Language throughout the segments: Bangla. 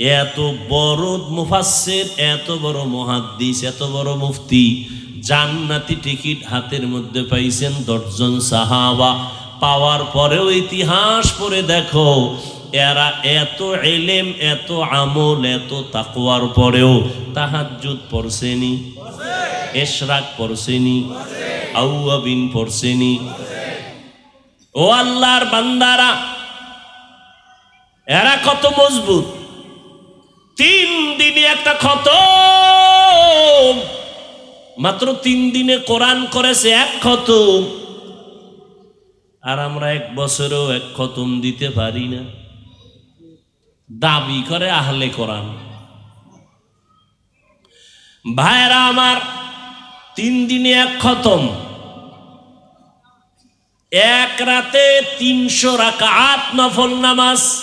এত বড় মুফাসসির, এত বড় মুহাদ্দিস, এত বড় মুফতি জান্নাতি টিকিট হাতের মধ্যে পাইছেন দশজন সাহাবা। পাওয়ার পরেও ইতিহাস পড়ে দেখো, এরা এত এলেম এত আমল, এত তাকওয়ার পরেও তাহাজ্জুদ পড়ছেনি, এশরাক পড়ছেনি, আউয়াবিন পড়ছেনি। ও আল্লাহর বান্দারা, এরা কত মজবুত? তিন দিনে একটা খত মাত্র তিন দিনে কোরআন করেছে এক খতম। আর আমরা এক বছরেও এক খতম দিতে পারি না। দাবি করে আহলে কোরআন। ভাইরা আমার, তিন দিনে এক খতম। এক রাতে তিনশো রাকাত নফল নামাজ।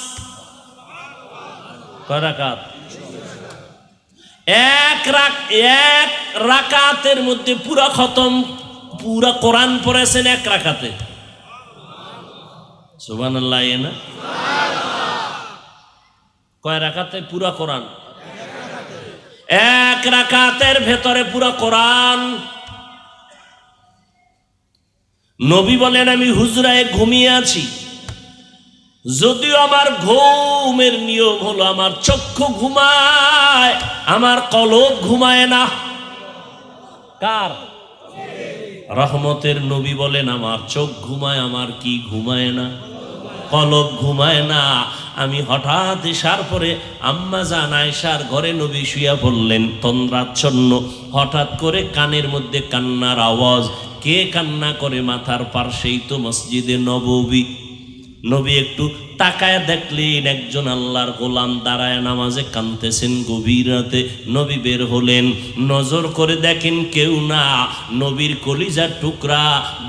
কয় রাকাত? এক রাক, এক রাকাতের মধ্যে পুরা খতম, পুরা কোরআন পড়েছেন এক রাখাতে সুবান আল্লাহ না? কয় রাকাতে? পুরা কোরআন। এক রাকাতের ভেতরে পুরা কোরআন। নবী বলেন, আমি হুজরায় ঘুমিয়ে আছি। যদিও আমার ঘুমের নিয়ম হলো আমার চক্ষু ঘুমায়, আমার কলব ঘুমায় না। কার? রহমতের নবী বলেন, আমার চোখ ঘুমায়, আমার কি ঘুমায় না? কলব ঘুমায় না। আমি হঠাৎ এসার পরে আম্মা জান আয়সার ঘরে নবী শুয়া পড়লেন তন্দ্রাচ্ছন্ন। হঠাৎ করে কানের মধ্যে কান্নার আওয়াজ, কে কান্না করে মাথার পার্শ্বেই তো মসজিদে নববী। নবী একটু তাকায় দেখলেন, একজন আল্লাহর গোলাম দাঁড়ায় নামাজে কানতেছেন গভীর রাতে। নবী বের হলেন, নজর করে দেখেন কেউ না। নবীর কলিজার টুকরা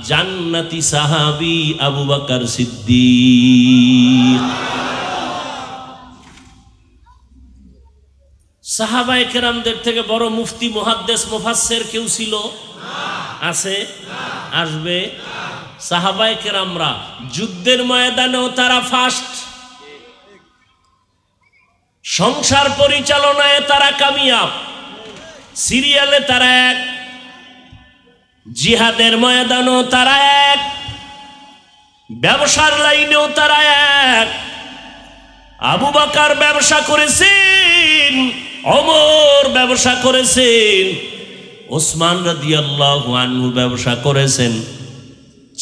জান্নাতি সাহাবি আবু বাকার সিদ্দিক। সাহাবাই কেরামদের থেকে বড় মুফতি, মুহাদ্দেস, মুফাসসের কেউ ছিল? আছে? আসবে? সাহাবাই কেরামরা যুদ্ধের ময়দানেও তারা ফার্স্ট সংসার পরিচালনায় তারা কামিয়াব। সিরিয়ালে তারা এক, জিহাদের ময়দানও তারা এক, ব্যবসার লাইনেও তারা এক। আবু বাকার ব্যবসা করেছেন অমর ব্যবসা করেছেন, ওসমান রাদিয়াল্লাহু আনহু ব্যবসা করেছেন।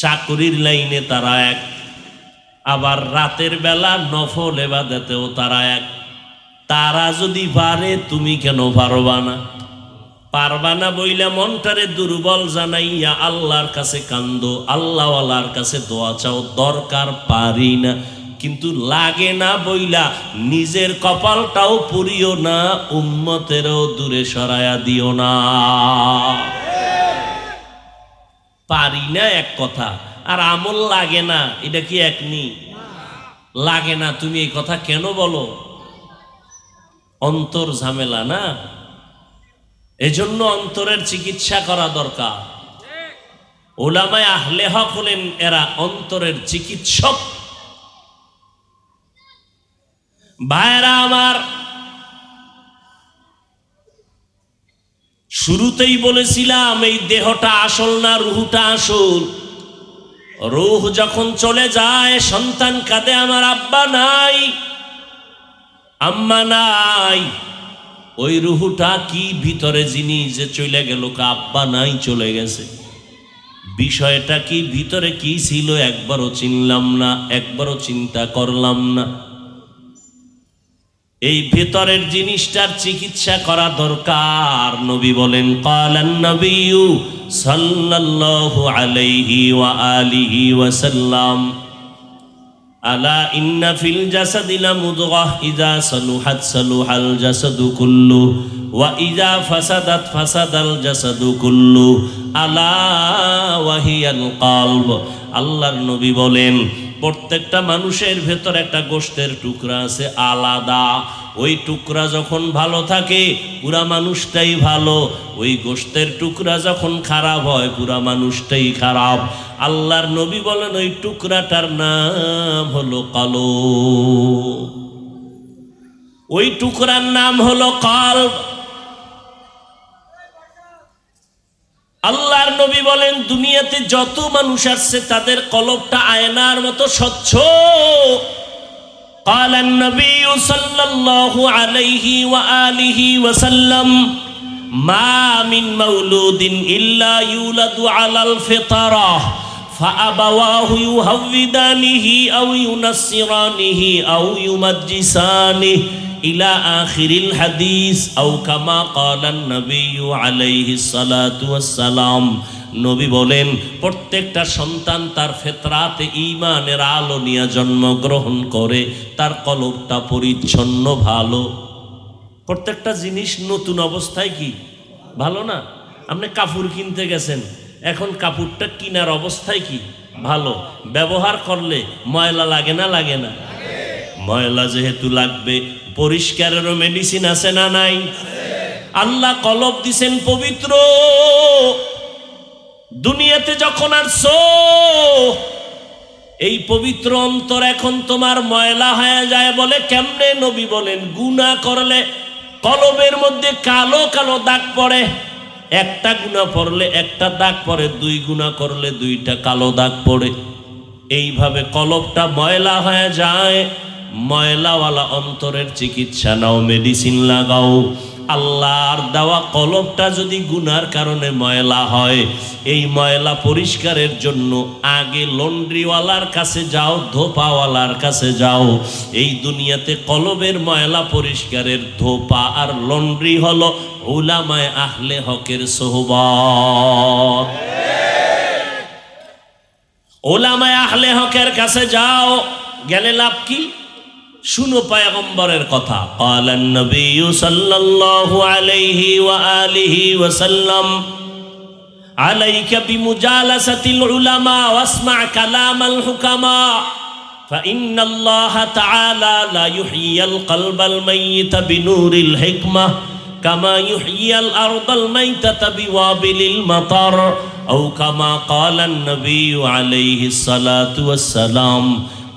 চাকরির লাইনে তারা এক। আবার রাতের বেলা নফল এবাদেতেও তারা এক। তারা যদি পারে, তুমি কেন পারবা না? পারবা না বইলে মনটারে দুর্বল জানাইয়া আল্লাহর কাছে কান্দো, আল্লাহওয়ালার কাছে দোয়া চাও, দরকার পারি না। কিন্তু লাগে না বইলা, নিজের কপালটাও পুরিও না, উম্মতেরও দূরে সরায়া দিও না। পারি না এক কথা। আর আমল লাগে না, এটা কি এক নি? লাগে না, তুমি এই কথা কেন বলো? অন্তর ঝামেলা না? এজন্য অন্তরের চিকিৎসা করা দরকার। ওলামায় আহলে হক হলেন এরা অন্তরের চিকিৎসক। ভাইরা আমার শুরুতেই বলেছিলাম, এই দেহটা আসল না, রুহুটা আসল? রুহ যখন চলে যায়, সন্তান কাঁদে, আমার আব্বা নাই, আম্মা নাই। ওই রুহুটা কি ভিতরে জিনিস যে চলে গেল আব্বা নাই, চলে গেছে। বিষয়টা কি, ভিতরে কি ছিল, একবারও চিনলাম না, একবারও চিন্তা করলাম না। এই ভেতরের জিনিসটার চিকিৎসা করা দরকার। নবী বলেন, কালান সালুহাত সালুহাল জাসাদু কুল্লু, ওয়া কুল্লু আল্লাহর নবী বলেন, প্রত্যেকটা মানুষের ভেতর একটা গোষ্ঠের টুকরা আছে আলাদা। ওই টুকরা যখন ভালো থাকে, পুরা মানুষটাই ভালো। ওই গোষ্ঠের টুকরা যখন খারাপ হয়, পুরা মানুষটাই খারাপ। আল্লাহর নবী বলেন, ওই টুকরাটার নাম হলো কালো ওই টুকরার নাম হলো কল্ব। আল্লাহর নবী বলেন, দুনিয়াতে যত মানুষ আসছে, তাদের কলবটা আয়নার মতো স্বচ্ছ। قال النبي صلى الله عليه وآله وسلم ما من مولود إلا يولد على الفطرة فأبواه يهودانه أو ينصرانه أو يمجسانه إلى آخر الحديث أو كما قال النبي عليه الصلاة والسلام নবী বলেন, প্রত্যেকটা সন্তান তার ফেতরাতে ইমানের আলো নিয়ে জন্মগ্রহণ করে, তার কলবটা পরিচ্ছন্ন, ভালো। প্রত্যেকটা জিনিস নতুন অবস্থায় কি? ভালো না? আপনি কাপড় কিনতে গেছেন, এখন কাপড়টা কিনার অবস্থায় কি? ভালো। ব্যবহার করলে ময়লা লাগে না লাগে না? ময়লা যেহেতু লাগবে, পরিষ্কারেরও মেডিসিন আছে না নাই? আল্লাহ কলব দিছেন পবিত্র। দুনিয়াতে যখন আসছো, এই পবিত্র অন্তর এখন তোমার ময়লা হয়ে যায় বলে কেমনে নবী বলেন? গুণা করলে কলবের মধ্যে কালো কালো দাগ পড়ে। একটা গুণা পড়লে একটা দাগ পড়ে, দুই গুণা করলে দুইটা কালো দাগ পড়ে। এইভাবে কলবটা ময়লা হয়ে যায়। ময়লাওয়ালা অন্তরের চিকিৎসা নাও, মেডিসিন লাগাও। আল্লাহর দেওয়া কলবটা যদি গুনার কারণে ময়লা হয়, এই ময়লা পরিষ্কারের জন্য আগে লন্ড্রিওয়ালার কাছে যাও, ধোপাওয়ালার কাছে যাও। এই দুনিয়াতে কলবের ময়লা পরিষ্কারের ধোপা আর লন্ড্রি হলো উলামায় আহলে হকের সোহবত। ওলামায় আহলে হকের কাছে যাও, গেলে লাভ কি? শুনো পায়গম্বরের কথা قال النبي صلى الله عليه وآله وسلم عليك بمجالسة العلماء واسمع كلام الحكماء فإن الله تعالى لا يحيي القلب الميت بنور الحكمة كما يحيي الأرض الميتة بوابل المطر أو كما قال النبي عليه الصلاة والسلام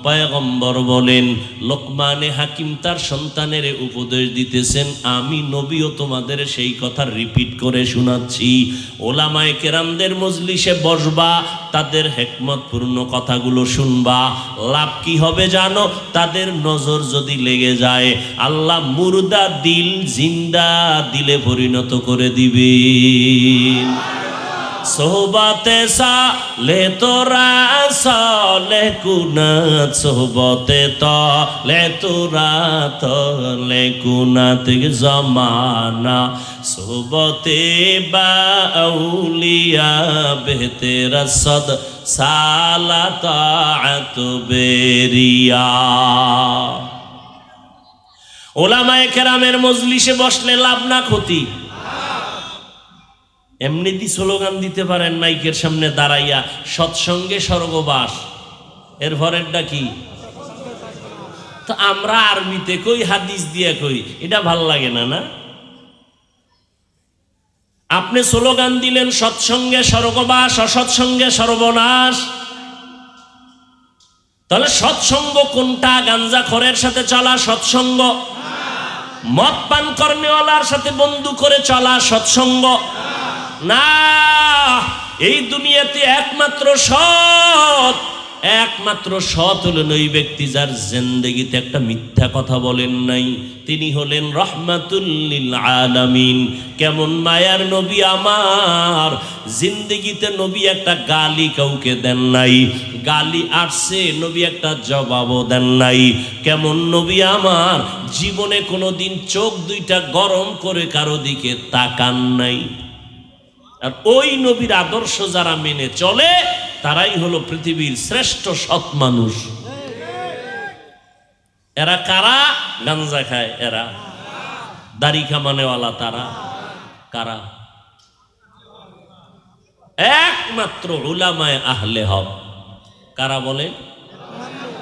পয়গম্বর বলেন, লোকমানে হাকিম তার সন্তানের উপদেশ দিতেছেন, আমি নবীও তোমাদের সেই কথা রিপিট করে শোনাচ্ছি। ওলামায় কেরামদের মজলিসে বসবা, তাদের হেকমতপূর্ণ কথাগুলো শুনবা। লাভ কি হবে জানো? তাদের নজর যদি লেগে যায়, আল্লাহ মুর্দা দিল, জিন্দা দিলে পরিণত করে দিবেন। সোহবতে সালে তোরা সলে কুনাত সোহবতে তলে তোরা তলে কুনাত জমানা, সোহবতে বাউলিয়া বেহতের সদ সালা বেরিয়া ওলামায়ে কেরামের মজলিসে বসলে লাভ না ক্ষতি। এমনি দি স্লোগান দিতে পারেন মাইকের সামনে দাঁড়াইয়া, সৎসঙ্গে স্বর্গবাস। এর ভরেরটা কি? তো আমরা আরবিতে কই, হাদিস দিয়ে কই? এটা ভালো লাগে না না? আপনি স্লোগান দিলেন, সৎসঙ্গে স্বর্গবাস, অসৎসঙ্গে সর্বনাশ। তাহলে সৎসঙ্গ কোনটা? গাঞ্জা খরের সাথে চলা সৎসঙ্গ। মদ পান কর্মীওয়ালার সাথে বন্ধু করে চলা সৎসঙ্গ। না, এই দুনিয়াতে একমাত্র সৎ একমাত্র সৎ হলেন ওই ব্যক্তি যার জিন্দগিতে একটা মিথ্যা কথা বলেন নাই। তিনি হলেন রহমাতুল্লিল আলামিন। কেমন মায়ার নবী আমার। জিন্দগিতে নবী একটা গালি কাউকে দেন নাই। গালি আসছে, নবী একটা জবাবও দেন নাই। কেমন নবী আমার। জীবনে কোনো দিন চোখ দুইটা গরম করে কারও দিকে তাকান নাই। আর ওই নবীর আদর্শ যারা মেনে চলে, তারাই হলো পৃথিবীর শ্রেষ্ঠ সৎ মানুষ। এরা কারা? গাঞ্জা খায় এরা। দাড়ি কামানেওয়ালা তারা। কারা? একমাত্র উলামায় আহলে হক। কারা বলেন?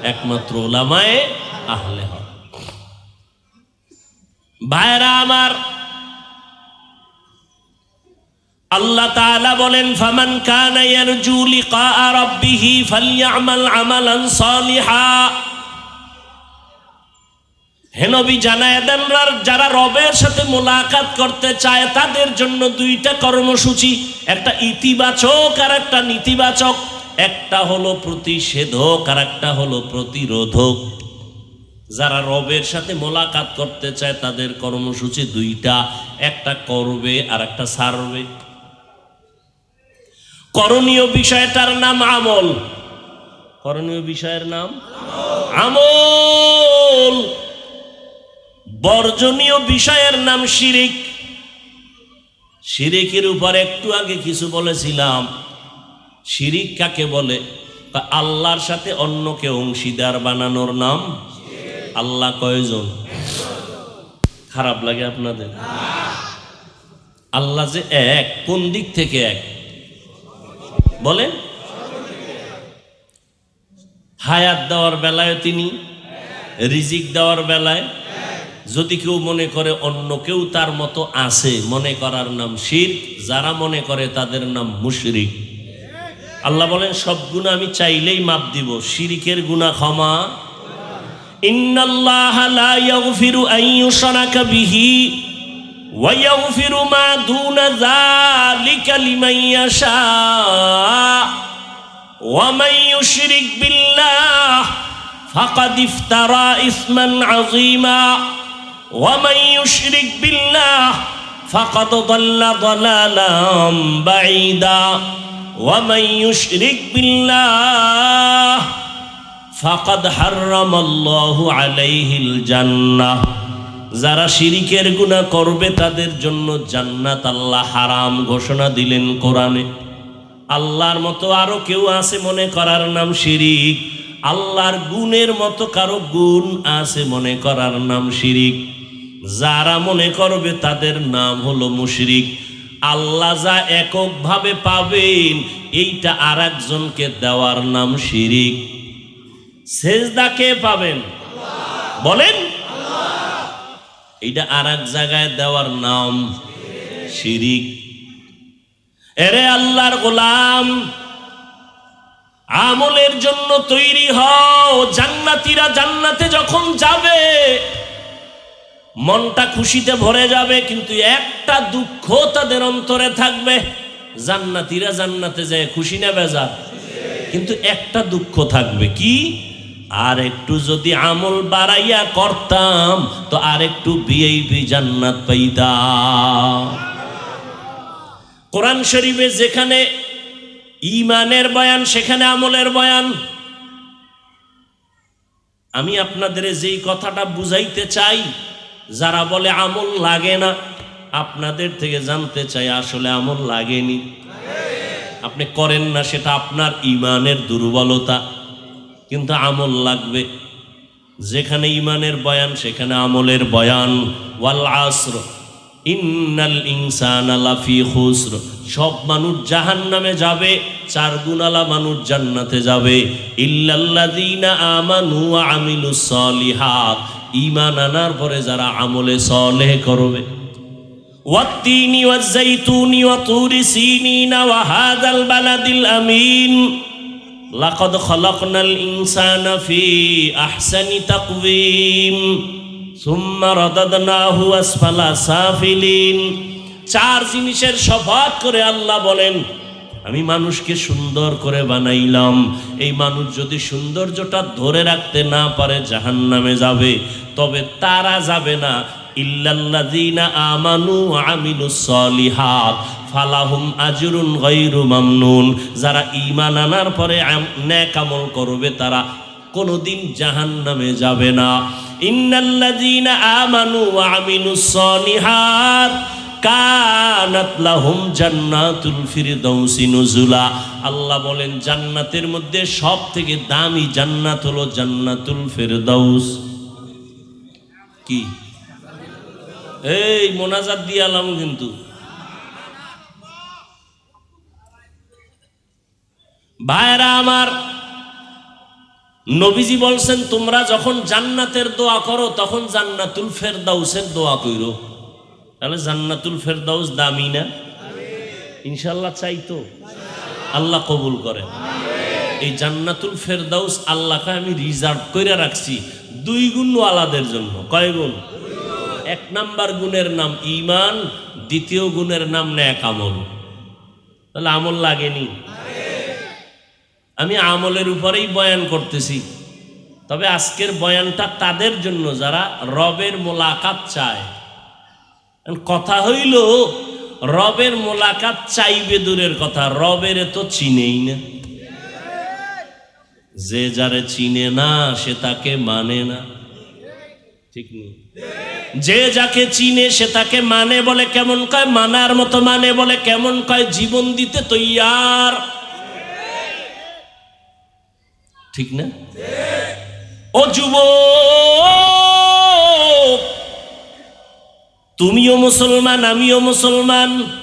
একমাত্র উলামায় আহলে হক। ভাইরা আমার আল্লাহ তাআলা বলেন, ফামান কানা ইয়ারজু লিকা রাব্বিহি ফালইআমাল আমালান সালিহা। হেনবি জানায় দেন যারা রবের সাথে মোলাকাত করতে চায়, তাদের জন্য দুইটা কর্মসূচি, একটা ইতিবাচক আর একটা নেতিবাচক। একটা হলো প্রতিষেধক আর একটা হলো প্রতিরোধক। যারা রবের সাথে মোলাকাত করতে চায়, তাদের কর্মসূচি দুইটা, একটা করবে আর একটা সারবে। করণীয় বিষয়টার নাম আমল। করণীয় বিষয়ের নাম আমল। বর্জনীয় বিষয়ের নাম শিরিক। শিরিকের উপর একটু আগে কিছু বলেছিলাম। শিরিক কাকে বলে? আল্লাহর সাথে অন্যকে অংশীদার বানানোর নাম আল্লাহ কয়জন? খারাপ লাগে আপনাদের? আল্লাহ যে এক, কোন দিক থেকে এক? বলেন। হায়াত দেওয়ার বেলায় তিনি, রিজিক দেওয়ার বেলায়, যদি কেউ মনে করে অন্য কেউ তার মতো আছে, মনে করার নাম শির যারা মনে করে তাদের নাম মুশরিক। আল্লাহ বলেন, সব গুণা আমি চাইলেই মাপ দিব, শিরিকের গুণা ক্ষমা। ইন্নাল্লাহ লা ইয়াগফিরু আন বিহি। ويغفر ما دون ذلك لمن يشاء. ومن يشرك بالله فقد افترى إثما عظيما. ومن يشرك بالله فقد ضل ضلالا بعيدا. ومن يشرك بالله فقد حرم الله عليه الجنة. যারা শিরিকের গুনাহ করবে তাদের জন্য জান্নাত আল্লাহ হারাম ঘোষণা দিলেন কোরআনে। আল্লাহর মতো আরও কেউ আছে মনে করার নাম শিরিক। আল্লাহর গুণের মতো কারও গুণ আছে মনে করার নাম শিরিক। যারা মনে করবে তাদের নাম হলো মুশরিক। আল্লাহ যা এককভাবে পাবেন, এইটা আর একজনকে দেওয়ার নাম শিরিক। সেজদা কে পাবেন। বলেন এটা আর এক জায়গায় দেওয়ার নাম শিরিক। এরে আল্লাহর গোলাম, আমলের জন্য তৈরি হও। জান্নাতীরা জান্নাতে যখন যাবে, মনটা খুশিতে ভরে যাবে, কিন্তু একটা দুঃখ তাদের অন্তরে থাকবে। জান্নাতিরা জান্নাতে যায় খুশি না বেজা কিন্তু একটা দুঃখ থাকবে। কি? আর একটু যদি আমল বাড়াইয়া করতাম, তো আর একটু বিএবি জান্নাত পাইতাম। কোরআন শরীফে যেখানে ইমানের বয়ান, সেখানে আমলের বয়ান। আমি আপনাদের যেই কথাটা বুঝাইতে চাই, যারা বলে আমল লাগে না, আপনাদের থেকে জানতে চাই আসলে আমল লাগেনি। আপনি করেন না, সেটা আপনার ইমানের দুর্বলতা। কিন্তু আমল লাগবে যেখানে ইমানের বয়ান সেখানে আমলের বয়ান ওয়াল আসর ইন্নাল ইনসান লাফি খুসর সব মানুষ জাহান নামে যাবে চার গুণালা মানুষ জান্নাতে যাবে ইল্লাল্লাযীনা আমানু ওয়া আমিলুস সলিহাত ঈমান আনার পরে যারা আমলে সলেহ করবে والتين والزيتون وطور سينين وهذا البلد الأمين লাকদ খলকনাল ইনসান ফি আহসানি তাকবিম সুম্মা রদাদনাহু আসফালা সাফিলিন। চার জিনিসের শপথ করে আল্লাহ বলেন, আমি মানুষকে সুন্দর করে বানাইলাম। এই মানুষ যদি সৌন্দর্যটা ধরে রাখতে না পারে জাহান নামে যাবে। তবে তারা যাবে না। ইল্লাল্লাযীনা আমানু ওয়া আমিলুস সলিহাত, ফালাহুম আজরুন গায়রু মামনুন। যারা ঈমান আনার পরে নেক আমল করবে, তারা কোনোদিন জাহান্নামে যাবে না। ইন্নাল্লাযীনা আমানু ওয়া আমিলুস সলিহাত, কানাত লাহুম জান্নাতুল ফিরদাউসি নুজুলা। আল্লাহ বলেন, জান্নাতের মধ্যে সব থেকে দামি জান্নাত হলো জান্নাতুল ফিরদাউস। কি? এই মোনাজাত দিয়ে আলাম কিন্তু। ভাইরা আমার, নবীজি বলছেন, তোমরা যখন জান্নাতের দোয়া করো, তখন জান্নাতুল ফেরদাউসের দোয়া কইরো। তাহলে জান্নাতুল ফেরদাউস দামি না? ইনশাল্লাহ চাই তো। আল্লাহ কবুল করে এই জান্নাতুল ফেরদাউস আল্লাহকে আমি রিজার্ভ করে রাখছি, দুই গুণওয়ালাদের জন্য। কয় গুণ? এক নাম্বার গুণের নাম ইমান দ্বিতীয় গুণের নাম ন্যাক আমল। তাহলে আমল লাগেনি? আমি আমলের উপরেই বয়ান করতেছি। তবে আজকের বয়ানটা তাদের জন্য, যারা রবের মোলাকাত চায়। কথা হইল, রবের মোলাকাত চাইবে দূরের কথা, রবের তো চিনেই না। যে যারে চিনে না, সে তাকে মানে না। ঠিক নেই। যে যাকে চিনে সে তাকে মানে বলে কেমন কয়, মানার মতো মানে বলে কেমন কয়, জীবন দিতে তৈয়ার। ঠিক না? ও যুব তুমিও মুসলমান, আমিও মুসলমান।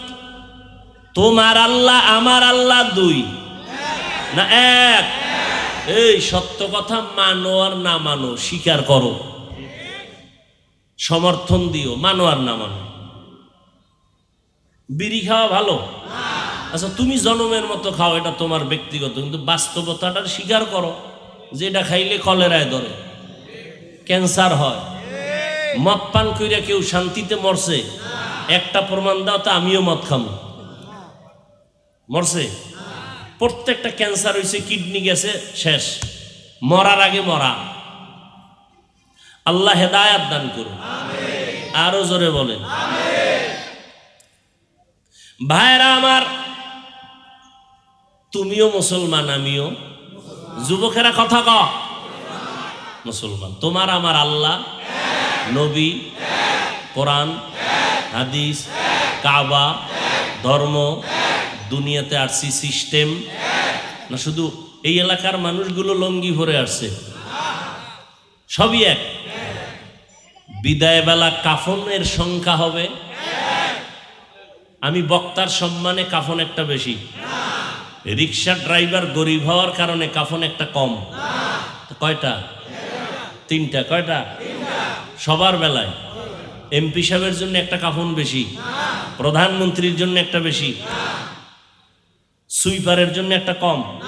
তোমার আল্লাহ, আমার আল্লাহ দুই। না, এক। এই সত্য কথা মানো আর না মানো, স্বীকার করো। সমর্থন দিও, মানো আর না মানো। বিড়ি খাওয়া ভালো? আচ্ছা তুমি জনমের মতো খাও, এটা তোমার ব্যক্তিগত, কিন্তু বাস্তবতাটার স্বীকার করো যে এটা খাইলে কলেরায় ধরে। ক্যান্সার হয়। মদ পান কইরা কেউ শান্তিতে মরছে, একটা প্রমাণ দাও তো আমিও মদ খামো। মরছে? প্রত্যেকটা ক্যান্সার হয়েছে কিডনি গেছে, শেষ। মরার আগে মরা। আল্লাহ হেদায়াত দান করুন। আরও জোরে বলেন। ভাইরা আমার, তুমিও মুসলমান, আমিও। যুবকেরা কথা ক। মুসলমান, তোমার আমার আল্লাহ, নবী, কোরআন, হাদিস, কাবা, ধর্ম, দুনিয়াতে আসছি, সিস্টেম। না, শুধু এই এলাকার মানুষগুলো লঙ্গি ভরে আসছে। সবই এক। বিদায় বেলা কাফনের সংখ্যা হবে? আমি বক্তার সম্মানে কাফন একটা বেশি। রিক্সা ড্রাইভার গরিব হওয়ার কারণে কাফন একটা কম। কয়টা? তিনটা। কয়টা? সবার বেলায়। এমপি সাহেবের জন্য একটা কাফন বেশি। প্রধানমন্ত্রীর জন্য একটা বেশি। সুইপারের জন্য একটা কম।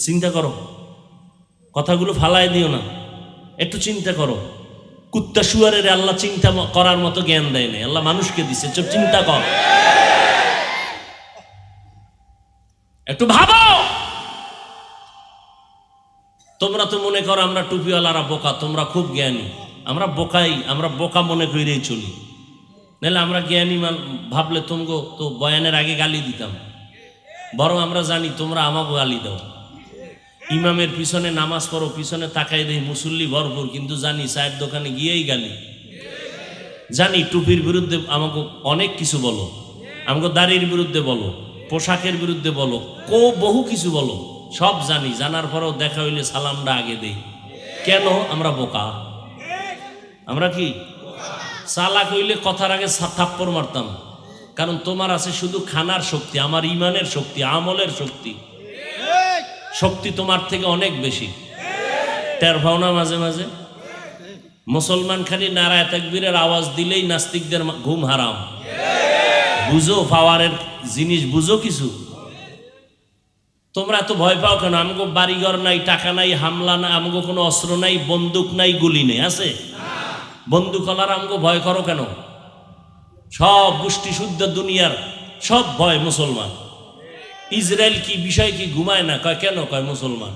চিন্তা করো। কথাগুলো ফালাই দিও না। একটু চিন্তা করো। কুত্তা শুয়ারের আল্লাহ চিন্তা করার মতো জ্ঞান দেয় না আল্লাহ মানুষকে দিছে, চুপ চিন্তা কর। একটু ভাবো! তোমরা তো মনে করো আমরা টুপিওয়ালারা বোকা, তোমরা খুব জ্ঞানী। আমরা বোকাই, আমরা বোকা মনে করেই চলি। নাহলে আমরা জ্ঞানী মান ভাবলে তোমগো তো বয়ানের আগে গালি দিতাম। বরং আমরা জানি তোমরা আমাকে গালি দাও। ইমামের পিছনে নামাজ পড়ো, পিছনে তাকাই দেই, মুসল্লি ভরপুর, কিন্তু জানি চায়ের দোকানে গিয়েই গালি। জানি টুপির বিরুদ্ধে আমাকে অনেক কিছু বলো, আমাকে দাড়ির বিরুদ্ধে বলো, পোশাকের বিরুদ্ধে বলো, কো বহু কিছু বলো, সব জানি, জানার পরেও দেখা হইলে সালামটা আগে দেই। কেন আমরা বোকা? আমরা কি? চালাক হইলে কথার আগে থাপ্পড় মারতাম। কারণ তোমার আছে শুধু খানার শক্তি, আমার ইমানের শক্তি, আমলের শক্তি। শক্তি তোমার থেকে অনেক বেশি। টের পাও না মাঝে মাঝে? মুসলমান খালি নারায় তাকবীরের আওয়াজ দিলেই নাস্তিকদের ঘুম হারাম। বুঝো পাওয়ারের জিনিস, বুঝো কিছু? তোমরা এত ভয় পাও কেন? আমগো বাড়িঘর নাই, টাকা নাই, হামলা নাই, আমগো কোনো অস্ত্র নাই, বন্দুক নাই, গুলি নেই, আছে? বন্দুক হলার আমগো ভয় করো কেন? সব গোষ্ঠী শুদ্ধ দুনিয়ার, সব ভয় মুসলমান। ইসরায়েল কি বিষয় কি ঘুমায় না? কয়, কেন? কয়, মুসলমান।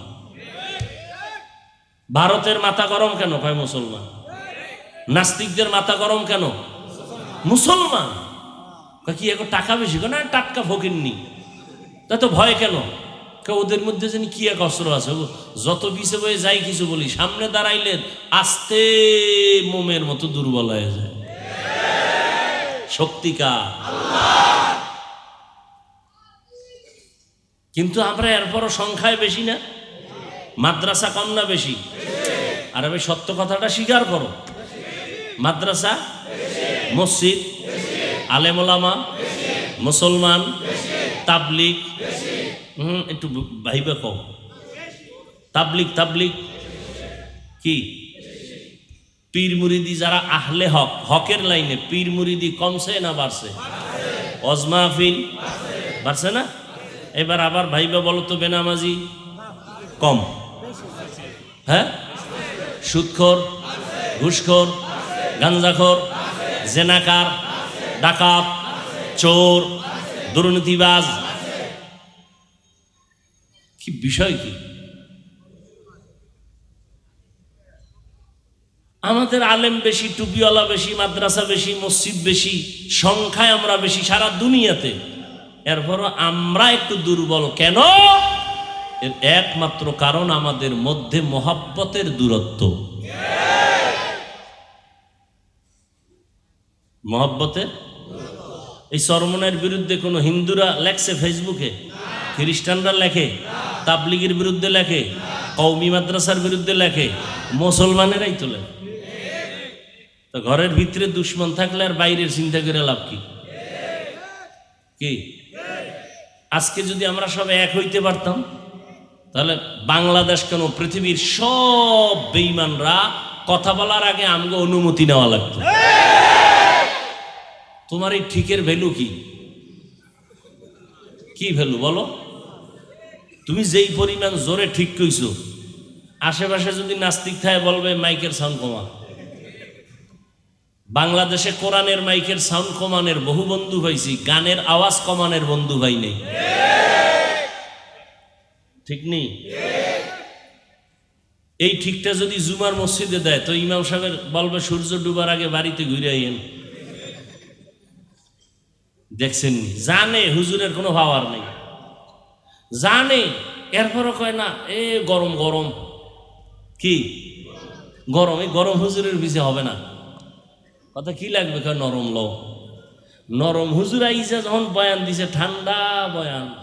ভারতের মাথা গরম কেন? কয়, মুসলমান। নাস্তিকদের মাথা গরম কেন? মুসলমান। কি এখন টাকা বেশি? না, টাটকা ফকিরনি তা তো ভয় কেন? ওদের মধ্যে জানি কি এক অস্ত্র আছে? যত পিছে বয়ে যাই কিছু বলি, সামনে দাঁড়াইলে আস্তে মোমের মতো দুর্বল হয়ে যায়। শক্তিকা কিন্তু আমরা এরপরও সংখ্যায় বেশি না? মাদ্রাসা কম না বেশি? আর আমি সত্য কথাটা স্বীকার করো। মাদ্রাসা মসজিদ আলেমোলামা মুসলমান তাবলিক হুম, একটু ভাইবে কও। তাবলিক তাবলিক কি? পীর মুরিদি যারা আহলে হক, হকের লাইনে পীর মুরিদি কমছে না বাড়ছে? অজমাফিল বাড়ছে না? এবার আবার ভাইবা বলো তো বেনামাজি। কম। হ্যাঁ? সুদখোর, ঘুষখোর গাঞ্জাখোর জেনাকার, ডাকাত, চোর, দুর্নীতিবাজ। কি বিষয় কি? আমাদের আলেম বেশি, টুপিওয়ালা বেশি, মাদ্রাসা বেশি, মসজিদ বেশি, সংখ্যায় আমরা বেশি সারা দুনিয়াতে। এরপরও আমরা একটু দুর্বল কেন? এর একমাত্র কারণ আমাদের মধ্যে মহাব্বতের দূরত্ব। মহাব্বতের? এই সরমনের বিরুদ্ধে কোনো হিন্দুরা লেখছে ফেসবুকে? খ্রিস্টানরা লেখে? তাবলিগের বিরুদ্ধে লেখে? কৌমি মাদ্রাসার বিরুদ্ধে লেখে? মুসলমানেরাই তোলে তো ঘরের ভিতরে দুশ্মন থাকলে আর বাইরের চিন্তা করে লাভ কি? কি? আজকে যদি আমরা সব এক হইতে পারতাম, তাহলে বাংলাদেশ কেন পৃথিবীর সব বেইমানরা কথা বলার আগে আমাকে অনুমতি নেওয়া লাগতো? তোমার এই ঠিকের ভ্যালু কি? কি ভ্যালু বলো? তুমি যেই পরিমাণ জোরে ঠিক কইছো, আশেপাশে যদি নাস্তিক থাকে বলবে মাইকের সাউন্ড কমা। বাংলাদেশে কোরআনের মাইকের সাউন্ড কমানের বহু বন্ধু পাইছি, গানের আওয়াজ কমানের বন্ধু ভাই নেই। ঠিক নেই? এই ঠিকটা যদি জুমার মসজিদে দেয়, তো ইমাম সাহেবের বলবে, সূর্য ডুবার আগে বাড়িতে ঘুরে আইয়েন। দেখছেন জানে, হুজুরের কোনো পাওয়ার নেই। জানে, এরপরও কয় না, এ গরম গরম। কি? গরম, এই গরম হুজুরের পিছে হবে না। কথা কি লাগবে কয় নরম লও? নরম হুজুর আইসা যখন বয়ান দিছে, ঠান্ডা বয়ান।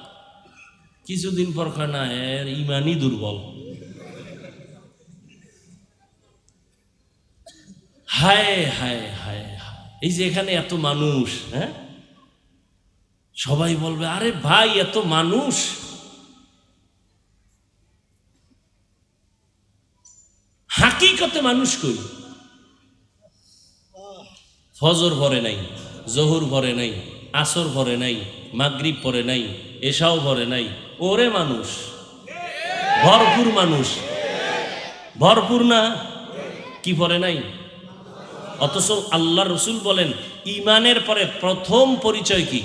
কিছুদিন পর কয়, না, এর ইমানই দুর্বল। হায় হায় হায়। এই যে এখানে এত মানুষ হ্যাঁ? সবাই বলবে, আরে ভাই, এত মানুষ। হাকিকতে মানুষ কই? ফজর ভরে নাই, জহুর ভরে নাই, আসর ভরে নাই, মাগরিব পরে নাই এসাও ভরে নাই। ওরে মানুষ, ভরপুর মানুষ। ভরপুর না? কি পরে নাই? অথচ আল্লাহ রসুল বলেন, ইমানের পরে প্রথম পরিচয় কি?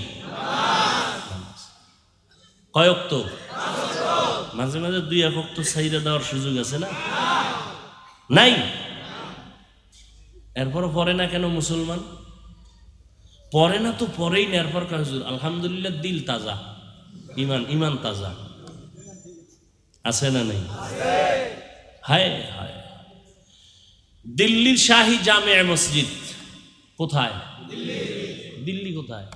কয়ক তো মাঝে মাঝে দুই একক তো সাইডে দেওয়ার সুযোগ আছে না? নাই? এরপরও পরে না কেন মুসলমান? পরে না তো পরেই না, এরপর কয়, হুজুর, আলহামদুলিল্লাহ দিল তাজা ইমান ইমান তাজা। আছে না নেই? হায় হায়। দিল্লির শাহী জামে মসজিদ কোথায়? দিল্লি কোথায়?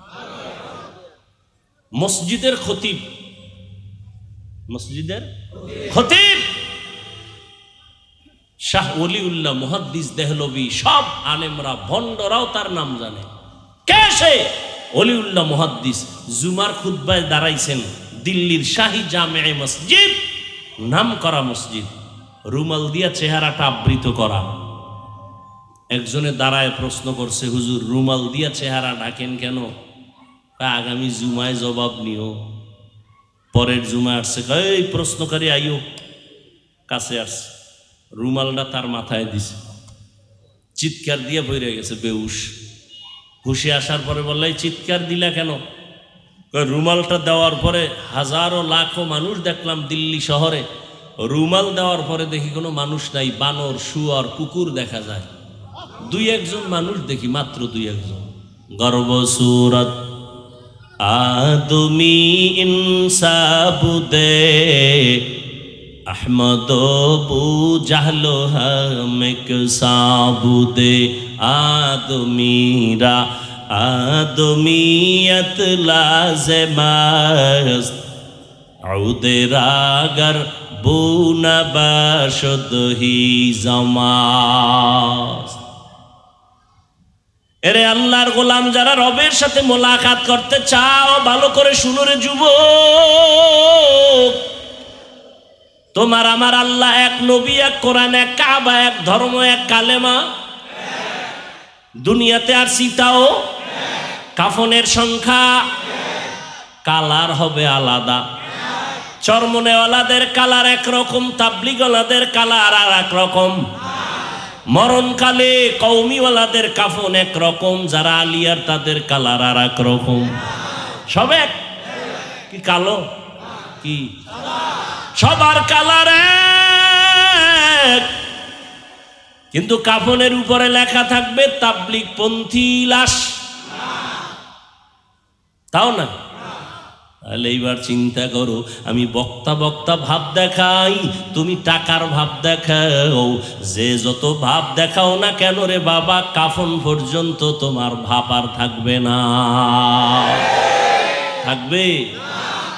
মসজিদের খতিব। মসজিদের খতিব! শাহ ওলিউল্লাহ মুহাদ্দিস দেহলবি সব আলেমরা, ভণ্ডরাও তার নাম জানে। কে সে? অলিউল্লাহ মুহাদ্দিস জুমার খুদ্বায় দাঁড়াইছেন দিল্লির শাহী জামে মসজিদ, নাম করা মসজিদ। রুমাল দিয়া চেহারাটা আবৃত করা। একজনে দাঁড়ায় প্রশ্ন করছে, হুজুর, রুমাল দিয়া চেহারা ঢাকেন কেন? আগামী জুমায় জবাব নিও। পরের জুমায় আসছে, এই প্রশ্নকারী আইও কাছে আসছে রুমালটা তার মাথায় দিছে। চিৎকার দিয়ে বইরে গেছে বেউস হুশে আসার পরে বললে চিৎকার দিলা কেন? রুমালটা দেওয়ার পরে হাজারো লাখো মানুষ দেখলাম দিল্লি শহরে। রুমাল দেওয়ার পরে দেখি কোনো মানুষ নাই, বানর, শুয়ার, কুকুর দেখা যায়। দুই একজন মানুষ দেখি, মাত্র দুই একজন। গর্ব সুরত, আদমি ইনসাবুদে আহমদ বু জাহলো হমেক সাবুদে আদমিরা আদমিয়ত লাজমাস্ত عود راگر بون باشد হি জমাস এরে আল্লাহর গোলাম যারা রবের সাথে মোলাকাত করতে চাও ভালো করে শুনো রে যুব তোমার আমার আল্লাহ এক নবী, এক কোরআন, এক কাবা, এক ধর্ম, এক কালেমা। দুনিয়াতে আর সীতাও। কাফনের সংখ্যা। কালার হবে আলাদা। চর্মনেওয়ালাদের কালার একরকম, তাবলিগলাদের কালার আর এক রকম। মরণকালে কৌমিওয়ালাদের কাফন এক রকম, যারা আলিয়ার তাদের কালার আর এক রকম। সব এক? কি কালো? কি? সবার কালার এক। কিন্তু কাফনের উপরে লেখা থাকবে তাবলিক পন্থী লাশ। তাও না? তাহলে এইবার চিন্তা করো, আমি বক্তা বক্তা ভাব দেখাই, তুমি টাকার ভাব দেখাও। যে যত ভাব দেখাও না কেন রে বাবা, কাফন পর্যন্ত তোমার ভাব আর থাকবে না। থাকবে?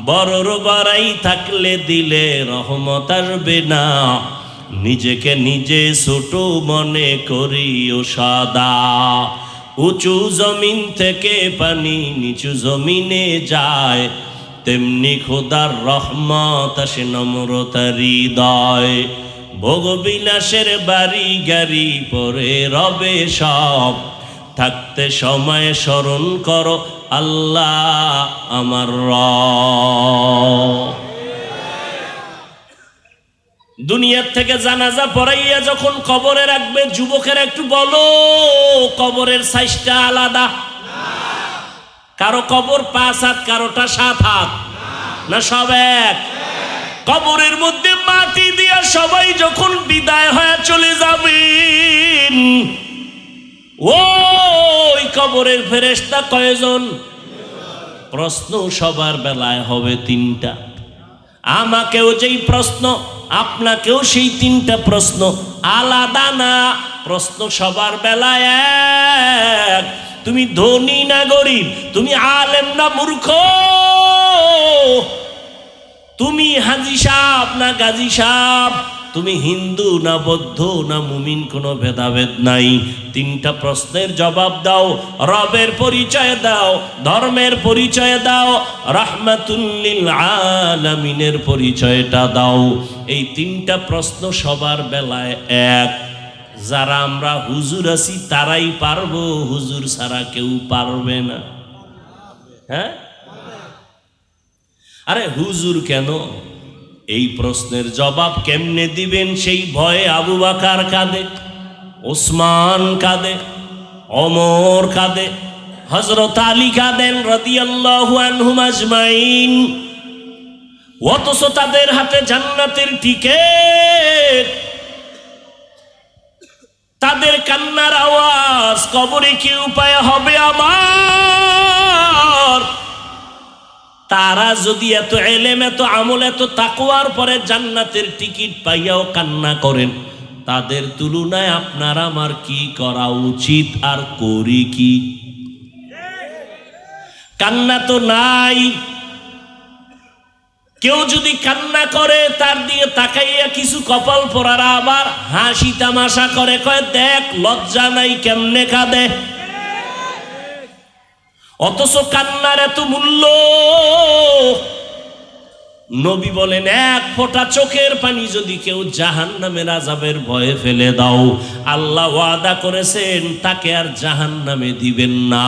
বড়র বাড়াই থাকলে দিলে রহমত আসবে না। নিজেকে নিজে ছোট মনে করিও সাদা। উঁচু জমিন থেকে পানি নিচু জমিনে যায়। তেমনি খোদার রহমত আসে নম্রতা হৃদয়। ভোগবিলাসের বাড়ি গাড়ি পরে রবে সব। থাকতে সময় স্মরণ করো, আল্লাহ আমার রব। দুনিয়ার থেকে জানাজা পড়াইয়া যখন কবরে রাখবে, যুবকের একটু বলো, কবরের সাইজটা আলাদা? কারও কবর পাঁচ হাত, কারোটা সাত হাত? না সব এক? কবরের মধ্যে মাটি দিয়া সবাই যখন বিদায় হয়ে চলে যাবেন ওই কবরের ফেরেস্তা কয়জন? প্রশ্ন সবার বেলায় হবে তিনটা। আমাকেও যেই প্রশ্ন, আপনাকেও সেই তিনটা প্রশ্ন। আলাদা না, প্রশ্ন সবার বেলায় এক। তুমি ধনী না গরিব, তুমি আলেম না মূর্খ। তুমি হাজি সাহ না গাজী সাহ তুমি হিন্দু না বৌদ্ধ না মুমিন, কোনো ভেদাভেদ নাই। তিনটা প্রশ্নের জবাব দাও, রবের পরিচয় দাও, ধর্মের পরিচয় দাও রাহমাতুল্লিল আলামিনের পরিচয়টা দাও। এই তিনটা প্রশ্ন সবার বেলায় এক। যারা আমরা হুজুর আছি, তারাই পারব, হুজুর ছাড়া কেউ পারবে না। হ্যাঁ? আরে হুজুর কেন? এই প্রশ্নের জবাব কেমনে দিবেন সেই ভয়ে আবু বাকার কাঁদে, ওসমান কাঁদে, অমর কাঁদে হজরত আলী কাঁদেন রদিয়াল্লাহু আনহুম আজমাইন। অথচ তাদের হাতে জান্নাতের টিকেট। তাদের কান্নার আওয়াজ, কবরে কি উপায় হবে আমার? তারা যদি এত এলেম, এত আমল, এত তাকুয়ার পরে জান্নাতের টিকিট পাইয়াও কান্না করেন, তাদের তুলনায় আপনার আমার কি করা উচিত, আর করি কি? কান্না তো নাই। কেউ যদি কান্না করে, তার দিয়ে তাকাইয়া কিছু কপাল পরারা আবার হাসি তামাশা করে, কয়, দেখ, লজ্জা নাই, কেমনে কাঁদে? অথচ কান্নার এত মূল্য। নবী বলেন, এক ফোঁটা চোখের পানি যদি কেউ জাহান নামের আজাবের ভয়ে ফেলে দাও, আল্লাহ ওয়াদা করেছেন, তাকে আর জাহান নামে দিবেন না।